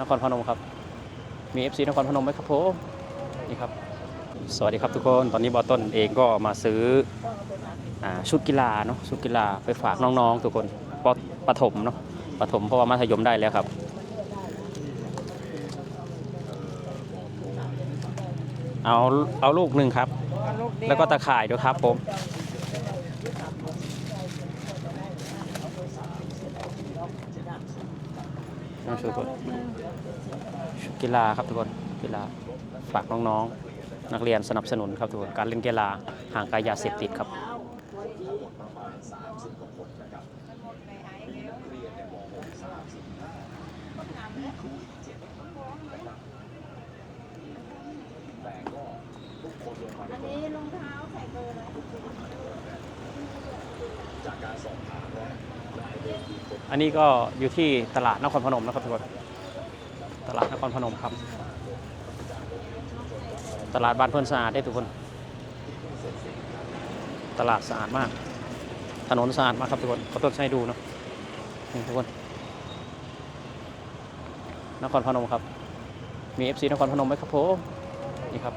นครพนมครับ มี FC นครพนมไหมครับผมนี่ครับ สวัสดีครับทุกคน ตอนนี้บอต้นเองก็มาซื้ออชุดกีฬาเนาะ ชุดกีฬาไปฝากน้องๆทุกคนปปฐมเนาะปฐมเพราะว่ามัธยมได้แล้วครับเอาเอาลูกหนึ่งครับ แล้วก็ตะข่ายด้วยครับผม น้องชุดก่อนชุดกีฬาครับทุกคนกีฬาฝากน้องๆนักเรียนสนับสนุนครับทุกคนการเล่นกีฬาห่างไกลยาเสพติดครับอันนี้รองเท้าใส่เบอร์อะไรอัน อันนี้ก็อยู่ที่ตลาดนครพนมนะครับทุกคนตลาดนครพนมครับ ตลาดบ้านเพื่อนสะอาดได้ทุกคน ตลาดสะอาดมาก ถนนสะอาดมากครับทุกคนขาต้นให้ดูเนาะนี่ทุกคน นครพนมครับ มี FC นครพนมไหมครับผมนี่ครับ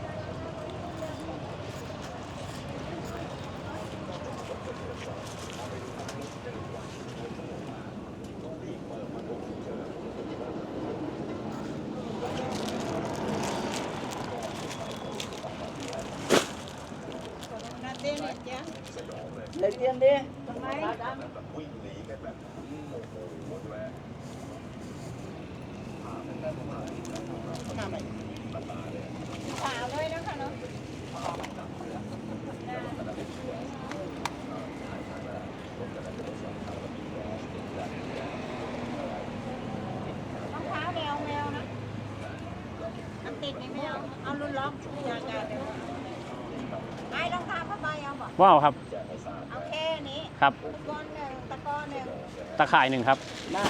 นาเต้นเนี่ยจ้ะ Lấy tiền đi. ทำไมขาวด้วยนะคะเนา ว้าวครับ เอาแค่นี้ครับ ตะกอนหนึ่งตะกอนหนึ่งตะข่ายหนึ่งครับ Nè,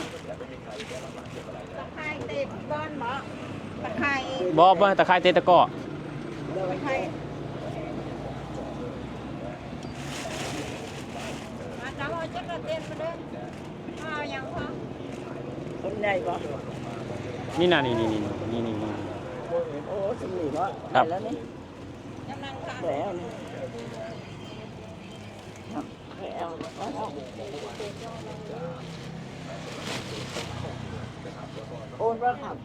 ตะไคร้ติดก้อนหมอตะไคร้บอบว่าตะข่ายเตะตะกร้อตะไคร้มาจับเอาจักรเตียนมาเด้อเอาอย่างพอ hôm nay có. นี่นะนี่นี่นี่นี่นี่นี่ Ô, xin nghỉ đó. Đập. Phải lên đi. กำลังค่ะ Khỏe không? Nè, khỏe không? Có không? Ôn ra học.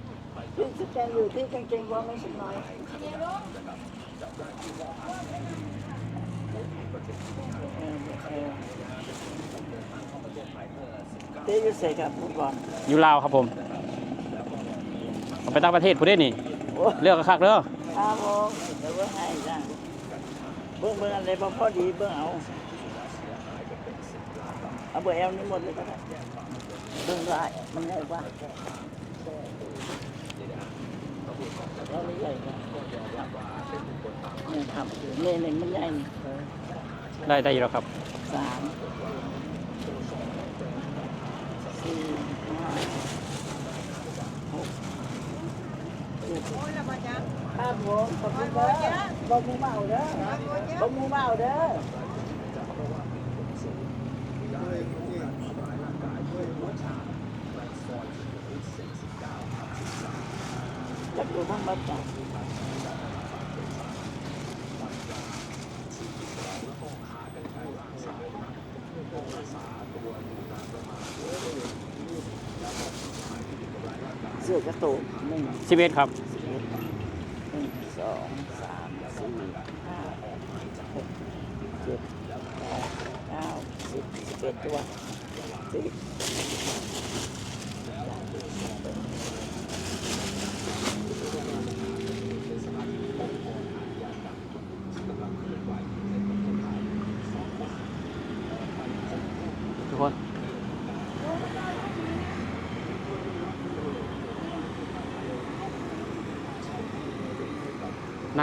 Khi sức trang nhiều khi căng tranh qua mấy xin nói. Thế như sẽ gặp một con. อยู่ลาวครับผมเอาไปต่างประเทศผู้ได้นี่ Ủa? เลือกคักๆเด้อ À vâng, để เอาเบอร์แอลนี่หมดเลยก็ได้ตึงได้มันใหญ่กว่าเล่นี่ครับเนี่นี่มันใหญ่นี่ได้ได้อยู่แล้วครับสามสี่ห้าหกเจ็ดครับผมขอบคุณครับบ่มูเบาเด้อบ่มูเบาเด้อาบ่จ๊ะ Bông mua màu đó. Chắc tôi không mất rồi. Rửa cái tổ mình สิบเอ็ดครับหนึ่งสองสามสี่ห้าหกเจ็ดแปดเก้าสิบสิบเอ็ดตัวสิบ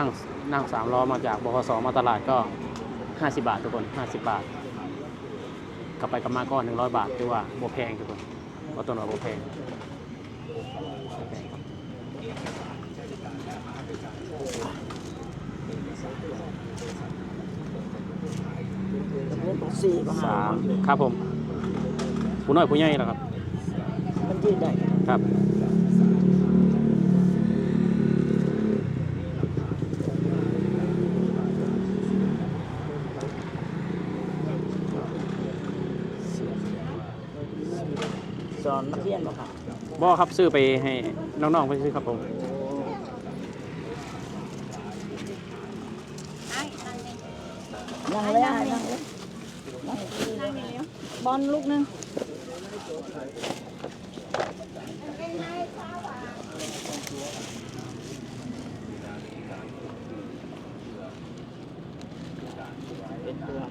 นั่งนั่งสามล้อมาจากบขสมาตลาดก็ 50 บาททุกคน 50 บาท กลับไปกลับมาก็ 100 บาทถือว่าโบแพงทุกคนก็ตัวหน่อยโบแพงบ่แพงเรื่องของสี่ก็หาสามครับผมผู้น้อยผู้ใหญ่แล้วครับ มันยืดได้ ครับ สอนนักเรียนบ่ครับบ่ครับซื้อไปให้น้องๆไปซื้อครับผมไอ้นั่งนี่นั่งเลยอะนั่งเลยนั่งนั่งนี่เร็วบอลลูกนึง เป็นตัว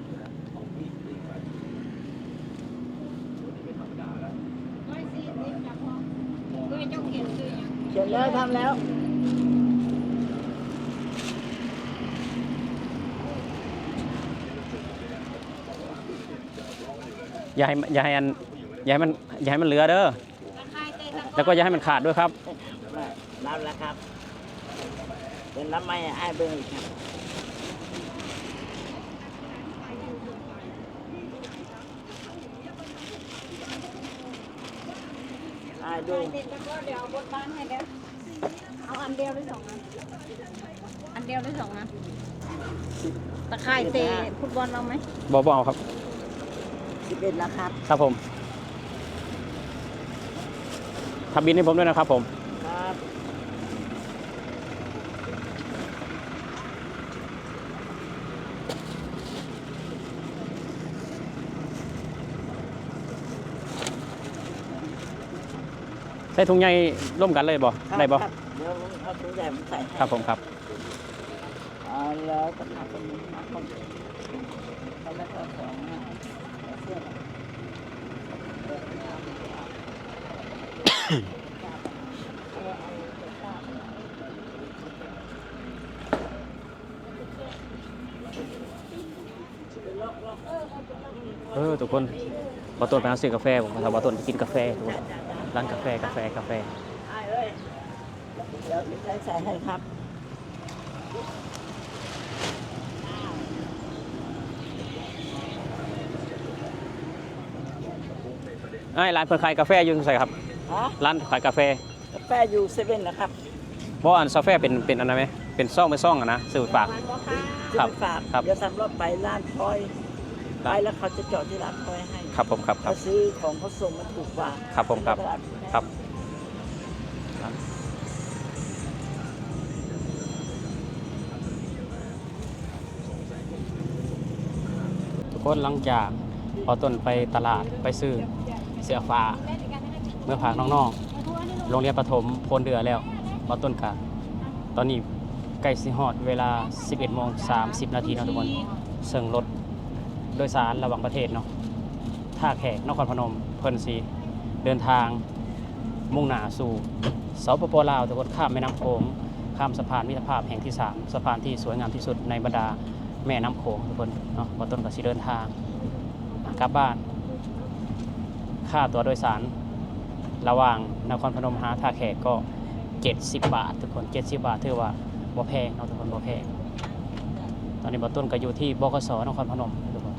ไม่สินี่จับพอคือเจ้าเขียนคือหยัง เสร็จ แล้วทำแล้วอย่าให้อย่าให้อันอย่าให้มันอย่าให้มันเหลือเด้อตะไคร้เตะตะแล้วก็อย่าให้มันขาดด้วยครับรับแล้วครับเป็นรับไม่ไอ้ายเบิ้งอีกครับ ไอ้ายดูเตะตะก็เดี๋ยวเอาบทบ้านให้เด้อเอาอันเดียวหรือสองอันอันเดียวหรือสองอันตะไคร้เตะฟุตบอลเอาไหมบ่บ่เอาครับสิบเอ็ดแล้วครับ ครับผมทำบินให้ผมด้วยนะครับผม ส่ถุงใหญ่ร่วมกันเลยบ่ได้บ่ครับเดี๋ยวผมเอาถุงใหญ่ผมใส่ให้ครับผมครับเอาแล้วก็ทำเป็นเอาคนเอาแล้วก็สองห้าเอาเสื้อมาเออทุกคนบอต้นไปหาซื้อกาแฟผมมาทำบอต้นไปกินกาแฟทุกคน ร้านกาแฟกาแฟกาแฟไอ้เอ้ยเดี๋ยวใส่ใส่ให้ครับไอ้ยร้านเปิดขายกาแฟอยู่ตรงไหนครับ ฮะร้านขายกาแฟกาแฟอยู่เซเว่นนะครับเพราะอันกาแฟเป็นเป็นอันนั้นไหมเป็นซ่องเป็นซ่องอะนะซื้อฝากครับที่ไปฝากครับ เดี๋ยวสามรอบไปร้านพลอย ไปแล้วเขาจะจอดที่ร้านพลอยให้ครับผมครับครัเขาบ ซื้อของเขาส่งมาถูกกว่าครับผมครับ ตลาดครับทุกคนหลังจากพอต้นไปตลาดไปซื้อเสื้อฟ้าเมื่อพากน้องๆโรงเรียนประถมโพนเดือแล้วพอต้นกะตอนนี้ใกล้สิฮอดเวลา 11โมง30 นาทีเนาะทุกคน เสิ่งรถโดยสารระหว่างประเทศเนาะท่าแขกนครพนมเพิ่นสีเดินทางมุ่งหน้าสู่สปปลาวทุกคนข้ามแม่น้ำโขงข้ามสะพานมิตรภาพแห่งที่สามสะพานที่สวยงามที่สุดในบรรดาแม่น้ำโขงทุกคนเนาะพอต้นก็สิเดินทางกลับบ้าน ค่าตั๋วโดยสาร ระหว่างนครพนมหาท่าแขกก็ 70 บาท ทุกคน 70 บาทถือว่าบ่แพงเนาะทุกคนบ่แพงตอนนี้บอต้นก็อยู่ที่บกสนครพนมทุกคน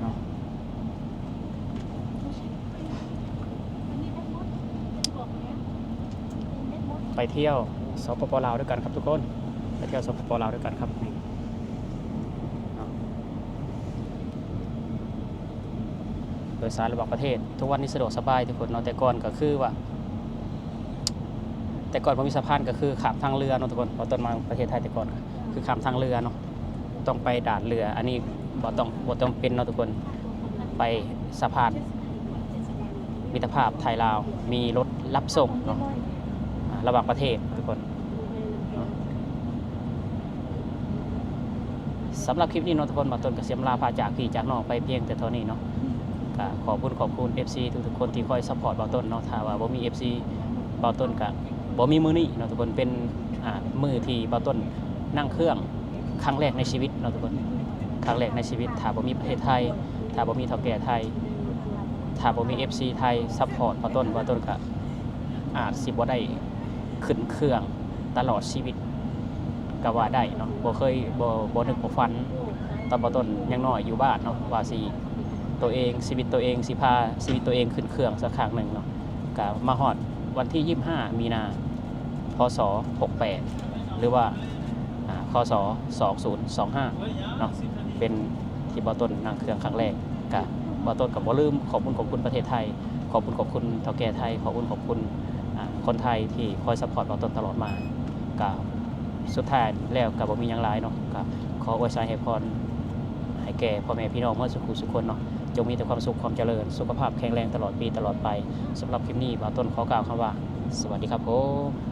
เนาะ ไปเที่ยวสปปลาวด้วยกันครับทุกคน ไปเที่ยวสปปลาวด้วยกันครับนี่โดยสารระหว่างประเทศ ทุกวันนี้สะดวกสบายทุกคนเนาะแต่ก่อนก็คือว่า แต่ก่อนผมมีสะพานก็คือขามทางเรือเนาะทุกคนพอต้นมาประเทศไทยแต่ก่อน คือขามทางเรือเนาะต้องไปด่านเรือ อันนี้บ่ต้องบ่ต้องเป็นเนาะทุกคนไปสะพานมิตรภาพไทยลาว มีรถรับส่งเนาะ ระหว่างประเทศทุกคนสำหรับคลิปนี้เนาะทุกคนมาต้นกับเสียมลาพาจากพี่จากน้องไปเพียงแต่เท่านี้เนาะก็ขอบคุณขอบคุณ FC ทุกๆคนที่คอยซัพพอร์ตบาต้นเนาะถ้าว่าบ่มี FC บาต้นก็บ่มีมือนี้เนาะทุกคนเป็นอ่ามือที่บาต้นนั่งเครื่องครั้งแรกในชีวิตเนาะทุกคนครั้งแรกในชีวิตถ้าบ่มีประเทศไทยถ้าบ่มีเฒ่าแก่ไทยถ้าบ่มี FC ไทยซัพพอร์ตบาต้นบาต้นก็อาจสิบ่ได้ ขึ้นเครื่องตลอดชีวิตก็ว่าได้เนาะบ่เคยบ่บ่นึกบ่ฝันตอนบาต้นยังน้อยอยู่บ้านเนาะว่าสิตัวเองชีวิตตัวเองสิพาชีวิตตัวเองขึ้นเครื่องสักครั้งหนึ่งเนาะกับมาฮอดวันที่ 25 มีนาพศ 68 หรือว่าอ่าคศ 2025 เนาะเป็นที่บอต้นนั่งเครื่องครั้งแรกกับบ่าต้นกับบ่ลืมขอบคุณขอบคุณประเทศไทย ขอบคุณขอบคุณเท่าแก่ไทย ขอบคุณขอบคุณ คนไทยที่คอยสปอร์ตเราตลอดมากับสุดท้ายแล้วกับบ่มียังหลายเนาะกับขออวยชัยให้พรให้แก่พ่อแม่พี่น้องเมื่อสุขุสุขคนเนาะจงมีแต่ความสุขความเจริญ สุขภาพแข็งแรงตลอดปีตลอดไปสำหรับคลิปนี้บ่าวต้นขอกล่าวคำว่า สวัสดีครับผม